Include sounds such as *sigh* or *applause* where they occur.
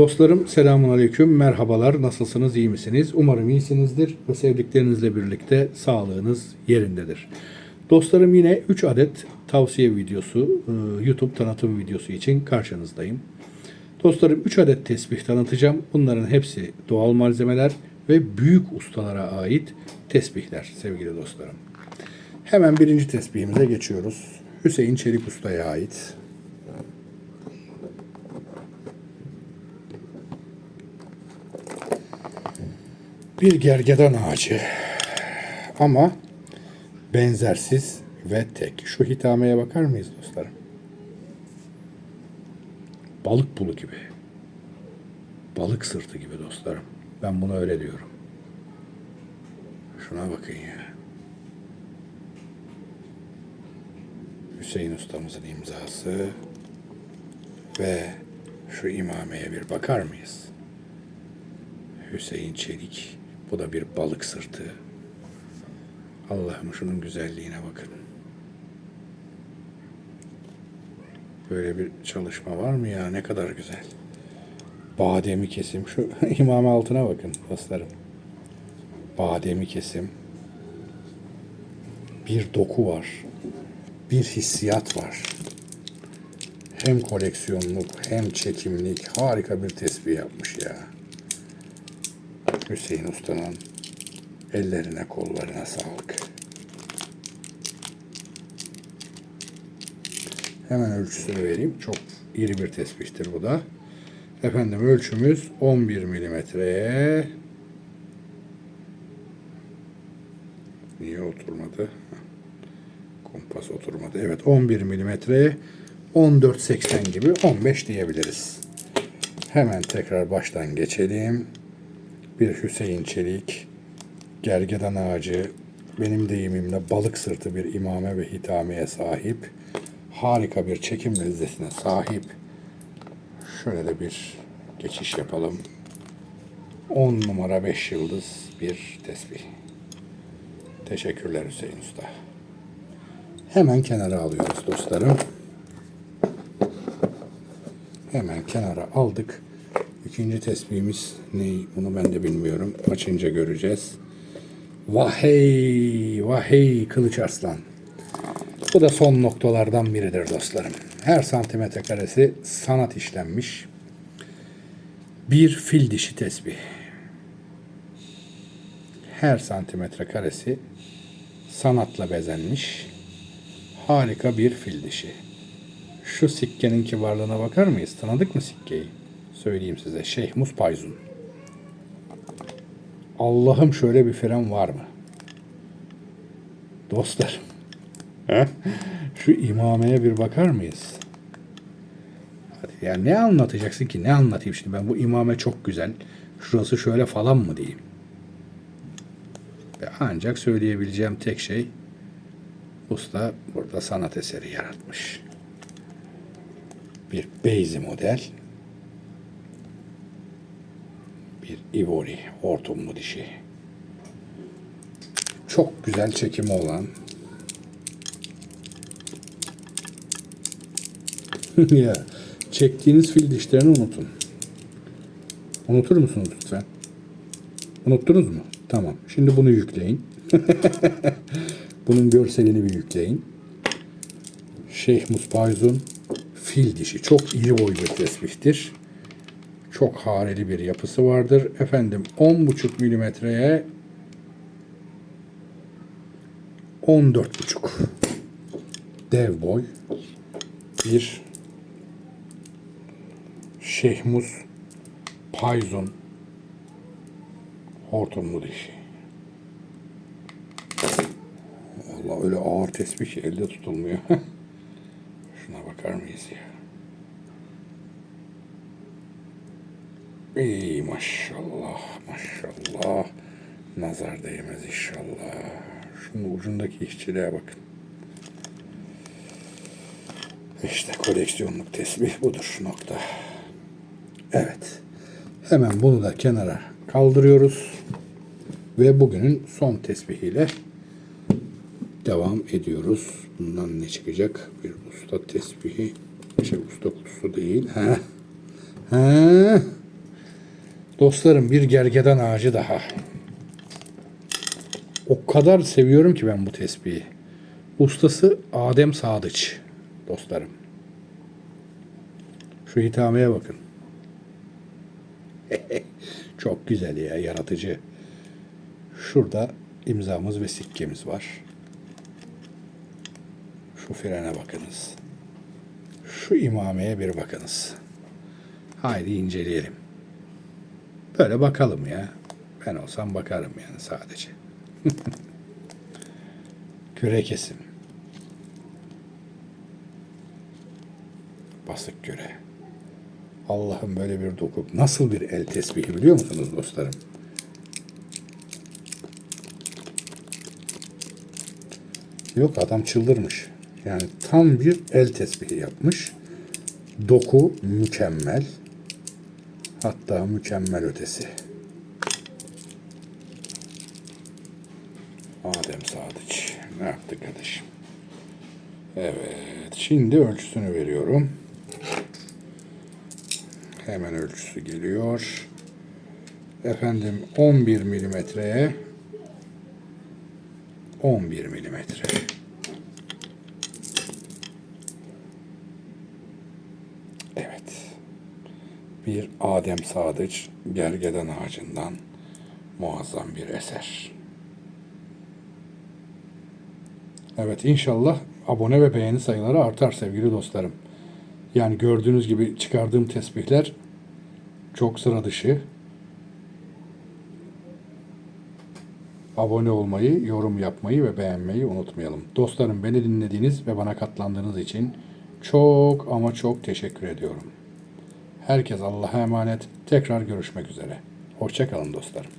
Dostlarım selamun aleyküm, merhabalar, nasılsınız, iyi misiniz? Umarım iyisinizdir ve sevdiklerinizle birlikte sağlığınız yerindedir. Dostlarım yine 3 adet tavsiye videosu, e, YouTube tanıtım videosu için karşınızdayım. Dostlarım 3 adet tesbih tanıtacağım. Bunların hepsi doğal malzemeler ve büyük ustalara ait tesbihler sevgili dostlarım. Hemen birinci tesbihimize geçiyoruz. Hüseyin Çelik Usta'ya ait. Bir gergedan ağacı. Ama benzersiz ve tek. Şu hitameye bakar mıyız dostlarım? Balık pulu gibi. Balık sırtı gibi dostlarım. Ben buna öyle diyorum. Şuna bakın ya. Hüseyin ustamızın imzası ve şu imameye bir bakar mıyız? Hüseyin Çelik. Bu da bir balık sırtı. Allah'ım şunun güzelliğine bakın. Böyle bir çalışma var mı ya? Ne kadar güzel. Bademi kesim. Şu *laughs* imame altına bakın dostlarım. Bademi kesim. Bir doku var. Bir hissiyat var. Hem koleksiyonluk hem çekimlik harika bir tespih yapmış ya. Hüseyin Usta'nın ellerine kollarına sağlık. Hemen ölçüsünü vereyim. Çok iri bir tespihtir bu da. Efendim ölçümüz 11 milimetreye Niye oturmadı? Kompas oturmadı. Evet 11 milimetreye 14.80 gibi 15 diyebiliriz. Hemen tekrar baştan geçelim. Bir Hüseyin Çelik, gergedan ağacı, benim deyimimle balık sırtı bir imame ve hitameye sahip. Harika bir çekim lezzetine sahip. Şöyle de bir geçiş yapalım. 10 numara 5 yıldız bir tesbih. Teşekkürler Hüseyin Usta. Hemen kenara alıyoruz dostlarım. Hemen kenara aldık. İkinci tesbihimiz ne? Bunu ben de bilmiyorum. Açınca göreceğiz. Vahey, vahey Kılıç Arslan. Bu da son noktalardan biridir dostlarım. Her santimetre karesi sanat işlenmiş. Bir fil dişi tesbih. Her santimetre karesi sanatla bezenmiş. Harika bir fil dişi. Şu sikkenin kibarlığına bakar mıyız? Tanıdık mı sikkeyi? Söyleyeyim size. Şeyh Mus Payzun. Allah'ım şöyle bir fren var mı? Dostlar. *laughs* Şu imameye bir bakar mıyız? Ya ne anlatacaksın ki? Ne anlatayım şimdi ben? Bu imame çok güzel. Şurası şöyle falan mı diyeyim? Ve ancak söyleyebileceğim tek şey usta burada sanat eseri yaratmış. Bir Beyzi model. Bir Ivory hortumlu dişi. Çok güzel çekimi olan *laughs* ya çektiğiniz fil dişlerini unutun. Unutur musunuz lütfen? Unuttunuz mu? Tamam. Şimdi bunu yükleyin. *laughs* Bunun görselini bir yükleyin. Şeyh Muspayzun fil dişi. Çok iri boy bir. Çok hareli bir yapısı vardır. Efendim 10,5 milimetreye 14,5 dev boy bir Şehmus Payzon hortumlu dişi. Allah öyle ağır tesbih elde tutulmuyor. *laughs* Şuna bakar mıyız ya? İyi maşallah maşallah. Nazar değmez inşallah. Şunun ucundaki işçiliğe bakın. İşte koleksiyonluk tesbih budur nokta. Evet. Hemen bunu da kenara kaldırıyoruz. Ve bugünün son tesbihiyle devam ediyoruz. Bundan ne çıkacak? Bir usta tesbihi. Şey usta kutusu değil. Ha. Ha. Dostlarım bir gergedan ağacı daha. O kadar seviyorum ki ben bu tespihi. Ustası Adem Sadıç dostlarım. Şu hitameye bakın. *laughs* Çok güzel ya, yaratıcı. Şurada imzamız ve sikkemiz var. Şu frene bakınız. Şu imameye bir bakınız. Haydi inceleyelim. Böyle bakalım ya. Ben olsam bakarım yani sadece. *laughs* Küre kesim. Basık küre. Allah'ım böyle bir doku. Nasıl bir el tesbihi biliyor musunuz dostlarım? Yok adam çıldırmış. Yani tam bir el tesbihi yapmış. Doku mükemmel. Hatta mükemmel ötesi. Adem Sadıç. Ne yaptık kardeşim? Evet. Şimdi ölçüsünü veriyorum. Hemen ölçüsü geliyor. Efendim 11 milimetreye 11 milimetre. Evet. Bir Adem Sadıç gergedan ağacından muazzam bir eser. Evet inşallah abone ve beğeni sayıları artar sevgili dostlarım. Yani gördüğünüz gibi çıkardığım tesbihler çok sıra dışı. Abone olmayı, yorum yapmayı ve beğenmeyi unutmayalım. Dostlarım beni dinlediğiniz ve bana katlandığınız için çok ama çok teşekkür ediyorum. Herkes Allah'a emanet. Tekrar görüşmek üzere. Hoşçakalın dostlarım.